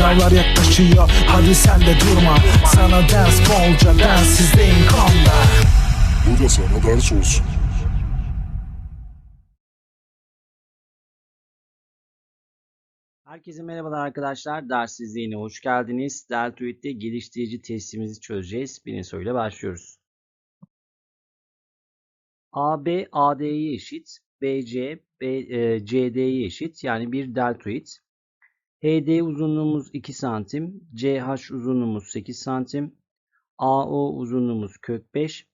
Sınavlar yaklaşıyor hadi sen de durma Sana ders bolca densizliğin konda Bu da sana ders olsun. Herkese merhabalar arkadaşlar. Dersizliğine hoş geldiniz. Deltoid'de geliştirici testimizi çözeceğiz. Birinci soruyla başlıyoruz. AB AD'ye eşit. BC e, CD'ye eşit. Yani bir deltoid. HD uzunluğumuz 2 santim. CH uzunluğumuz 8 santim. AO uzunluğumuz kök 5.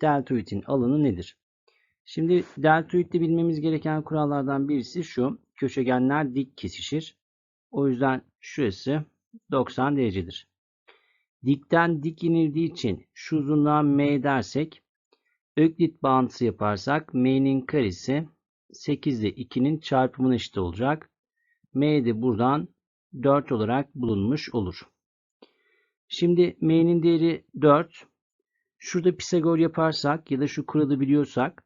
Deltoidin alanı nedir? Şimdi deltoidde bilmemiz gereken kurallardan birisi şu. Köşegenler dik kesişir. O yüzden şurası 90 derecedir. Dikten dik inildiği için şu uzunluğa m dersek Öklit bağıntısı yaparsak m'nin karesi 8 ile 2'nin çarpımına eşit olacak. M de buradan 4 olarak bulunmuş olur. Şimdi m'nin değeri 4. Şurada Pisagor yaparsak ya da şu kuralı biliyorsak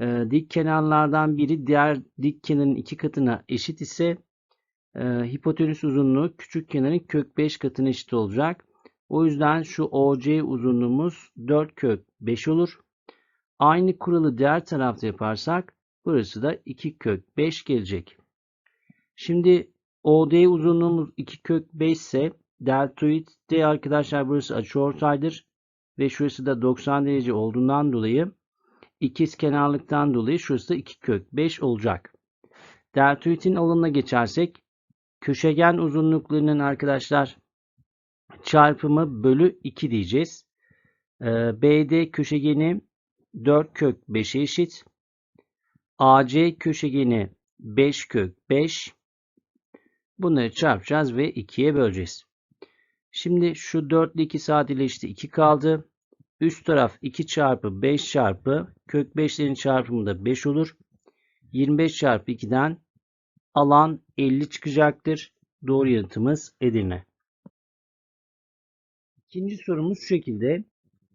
e, dik kenarlardan biri diğer dik kenarın iki katına eşit ise e, hipotenüs uzunluğu küçük kenarın kök 5 katına eşit olacak. O yüzden şu OC uzunluğumuz 4 kök 5 olur. Aynı kuralı diğer tarafta yaparsak burası da 2 kök 5 gelecek. Şimdi OD uzunluğumuz 2 kök 5 ise deltoid de arkadaşlar burası açıortaydır. Ve şurası da 90 derece olduğundan dolayı ikiz kenarlıktan dolayı şurası da 2 kök 5 olacak. Deltoidin alanına geçersek köşegen uzunluklarının arkadaşlar çarpımı bölü 2 diyeceğiz. Ee, BD köşegeni 4 kök 5'e eşit. AC köşegeni 5 kök 5. Bunları çarpacağız ve 2'ye böleceğiz. Şimdi şu 4 ile 2 sadeleşti. 2 kaldı. Üst taraf 2 çarpı 5 çarpı kök 5'lerin çarpımı da 5 olur. 25 çarpı 2'den alan 50 çıkacaktır. Doğru yanıtımız Edirne. İkinci sorumuz şu şekilde.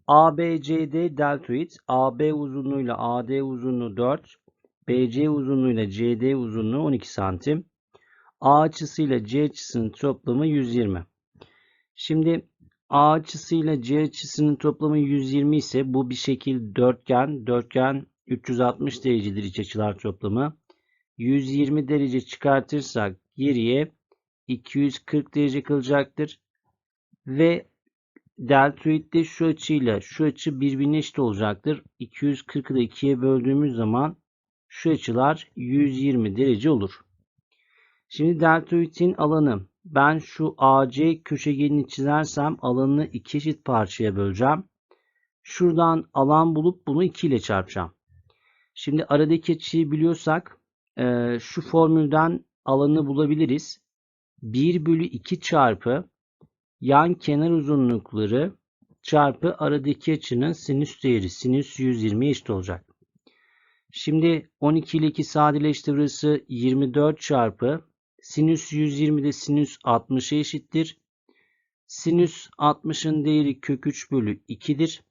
ABCD deltoid AB uzunluğuyla AD uzunluğu 4, BC uzunluğuyla CD uzunluğu 12 santim. A açısıyla C açısının toplamı 120. Şimdi A açısıyla C açısının toplamı 120 ise bu bir şekil dörtgen. Dörtgen 360 derecedir iç açılar toplamı. 120 derece çıkartırsak geriye 240 derece kalacaktır. Ve deltoidde şu açıyla şu açı birbirine eşit olacaktır. 240'ı da 2'ye böldüğümüz zaman şu açılar 120 derece olur. Şimdi deltoidin alanı ben şu AC köşegenini çizersem alanını iki eşit parçaya böleceğim. Şuradan alan bulup bunu 2 ile çarpacağım. Şimdi aradaki açıyı biliyorsak e, şu formülden alanı bulabiliriz. 1 bölü 2 çarpı yan kenar uzunlukları çarpı aradaki açının sinüs değeri sinüs 120 eşit olacak. Şimdi 12 ile 2 sadeleşti burası 24 çarpı sinüs 120 de sinüs 60'a eşittir. Sinüs 60'ın değeri kök 3 bölü 2'dir.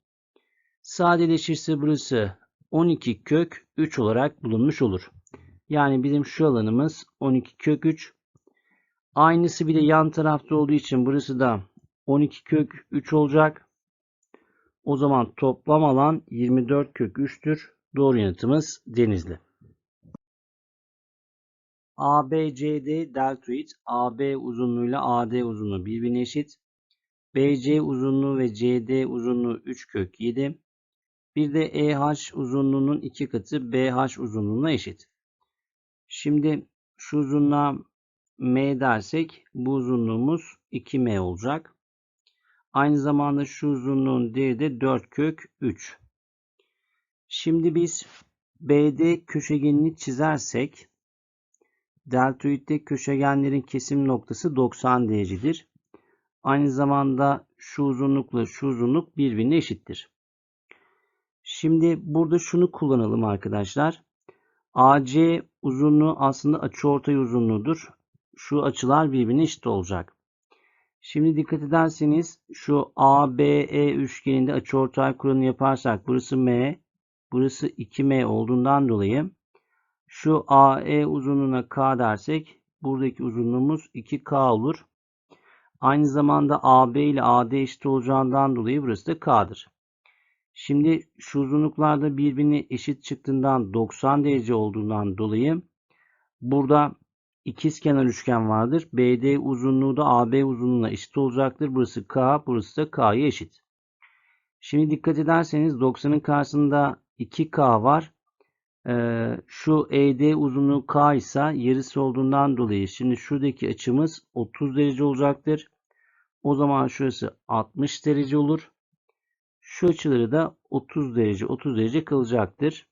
Sadeleşirse burası 12 kök 3 olarak bulunmuş olur. Yani bizim şu alanımız 12 kök 3. Aynısı bir de yan tarafta olduğu için burası da 12 kök 3 olacak. O zaman toplam alan 24 kök 3'tür. Doğru yanıtımız Denizli. ABCD deltoid AB uzunluğuyla AD uzunluğu birbirine eşit. BC uzunluğu ve CD uzunluğu 3 kök 7. Bir de EH uzunluğunun 2 katı BH uzunluğuna eşit. Şimdi şu uzunluğa M dersek bu uzunluğumuz 2M olacak. Aynı zamanda şu uzunluğun değeri de 4 kök 3. Şimdi biz BD köşegenini çizersek deltoidde köşegenlerin kesim noktası 90 derecedir. Aynı zamanda şu uzunlukla şu uzunluk birbirine eşittir. Şimdi burada şunu kullanalım arkadaşlar. AC uzunluğu aslında açıortay uzunluğudur. Şu açılar birbirine eşit olacak. Şimdi dikkat ederseniz şu ABE üçgeninde açıortay kuralını yaparsak burası M, burası 2M olduğundan dolayı şu AE uzunluğuna K dersek buradaki uzunluğumuz 2K olur. Aynı zamanda AB ile AD eşit olacağından dolayı burası da K'dır. Şimdi şu uzunluklarda birbirine eşit çıktığından 90 derece olduğundan dolayı burada ikizkenar üçgen vardır. BD uzunluğu da AB uzunluğuna eşit olacaktır. Burası K, burası da K'ya eşit. Şimdi dikkat ederseniz 90'ın karşısında 2K var. Ee, şu ED uzunluğu K ise yarısı olduğundan dolayı şimdi şuradaki açımız 30 derece olacaktır. O zaman şurası 60 derece olur. Şu açıları da 30 derece 30 derece kalacaktır.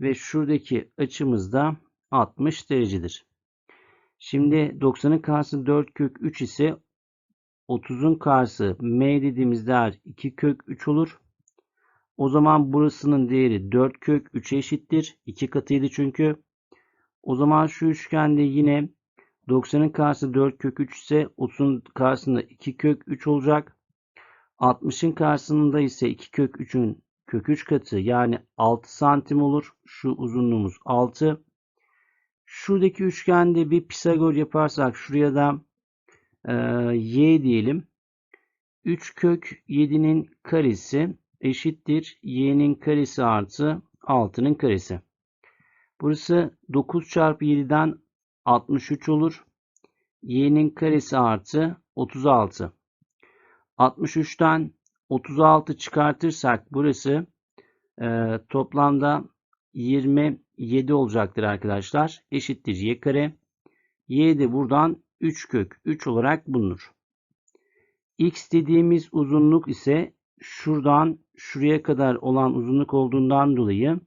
Ve şuradaki açımız da 60 derecedir. Şimdi 90'ın karşısı 4 kök 3 ise 30'un karşısı m dediğimiz değer 2 kök 3 olur. O zaman burasının değeri 4 kök 3'e eşittir. 2 katıydı çünkü. O zaman şu üçgende yine 90'ın karşısı 4 kök 3 ise 30'un karşısında 2 kök 3 olacak. 60'ın karşısında ise 2 kök 3'ün kök 3 katı yani 6 santim olur. Şu uzunluğumuz 6. Şuradaki üçgende bir Pisagor yaparsak şuraya da e, y diyelim. 3 kök 7'nin karesi eşittir y'nin karesi artı 6'nın karesi. Burası 9 çarpı 7'den 63 olur. y'nin karesi artı 36. 63'ten 36 çıkartırsak burası e, toplamda 27 olacaktır arkadaşlar. Eşittir y kare. y de buradan 3 kök 3 olarak bulunur. x dediğimiz uzunluk ise şuradan şuraya kadar olan uzunluk olduğundan dolayı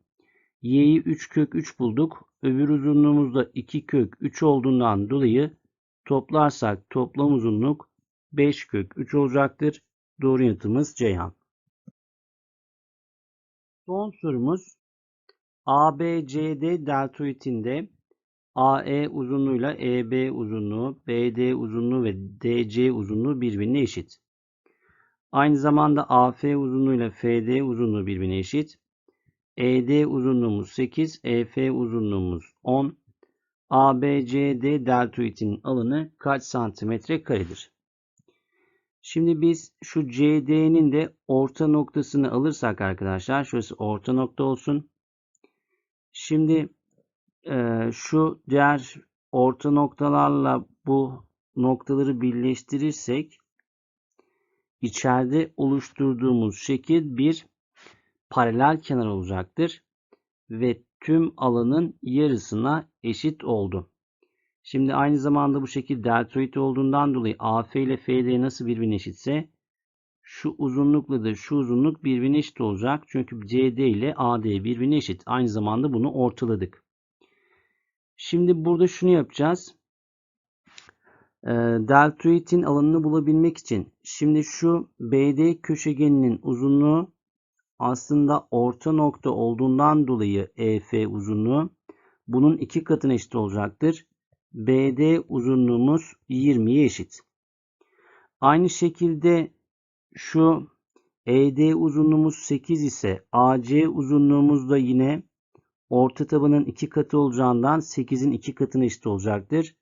y'yi 3 kök 3 bulduk. Öbür uzunluğumuz da 2 kök 3 olduğundan dolayı toplarsak toplam uzunluk 5 kök 3 olacaktır. Doğru yanıtımız Ceyhan. Son sorumuz ABCD deltoidinde AE uzunluğuyla EB uzunluğu, BD uzunluğu ve DC uzunluğu birbirine eşit. Aynı zamanda AF uzunluğuyla FD uzunluğu birbirine eşit. ED uzunluğumuz 8, EF uzunluğumuz 10. ABCD deltoidinin alanı kaç santimetre karedir? Şimdi biz şu CD'nin de orta noktasını alırsak arkadaşlar, şurası orta nokta olsun. Şimdi e, şu diğer orta noktalarla bu noktaları birleştirirsek içeride oluşturduğumuz şekil bir paralel kenar olacaktır ve tüm alanın yarısına eşit oldu. Şimdi aynı zamanda bu şekil deltoid olduğundan dolayı AF ile FD nasıl birbirine eşitse şu uzunlukla da şu uzunluk birbirine eşit olacak. Çünkü CD ile AD birbirine eşit. Aynı zamanda bunu ortaladık. Şimdi burada şunu yapacağız. E, deltoidin alanını bulabilmek için şimdi şu BD köşegeninin uzunluğu aslında orta nokta olduğundan dolayı EF uzunluğu bunun iki katına eşit olacaktır. BD uzunluğumuz 20'ye eşit. Aynı şekilde şu ED uzunluğumuz 8 ise AC uzunluğumuz da yine orta tabanın 2 katı olacağından 8'in 2 katına eşit olacaktır.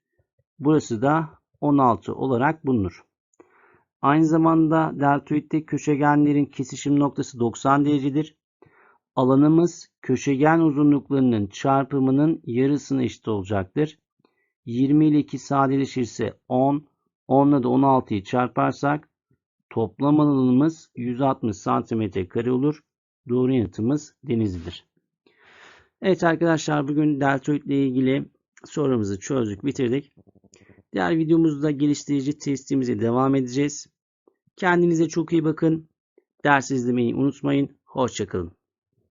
Burası da 16 olarak bulunur. Aynı zamanda deltoidde köşegenlerin kesişim noktası 90 derecedir. Alanımız köşegen uzunluklarının çarpımının yarısına eşit olacaktır. 20 ile 2 sadeleşirse 10, 10 ile de 16'yı çarparsak toplam alanımız 160 cm kare olur. Doğru yanıtımız Denizli'dir. Evet arkadaşlar bugün deltoid ilgili sorumuzu çözdük, bitirdik. Diğer videomuzda geliştirici testimize devam edeceğiz. Kendinize çok iyi bakın. Ders izlemeyi unutmayın. Hoşçakalın.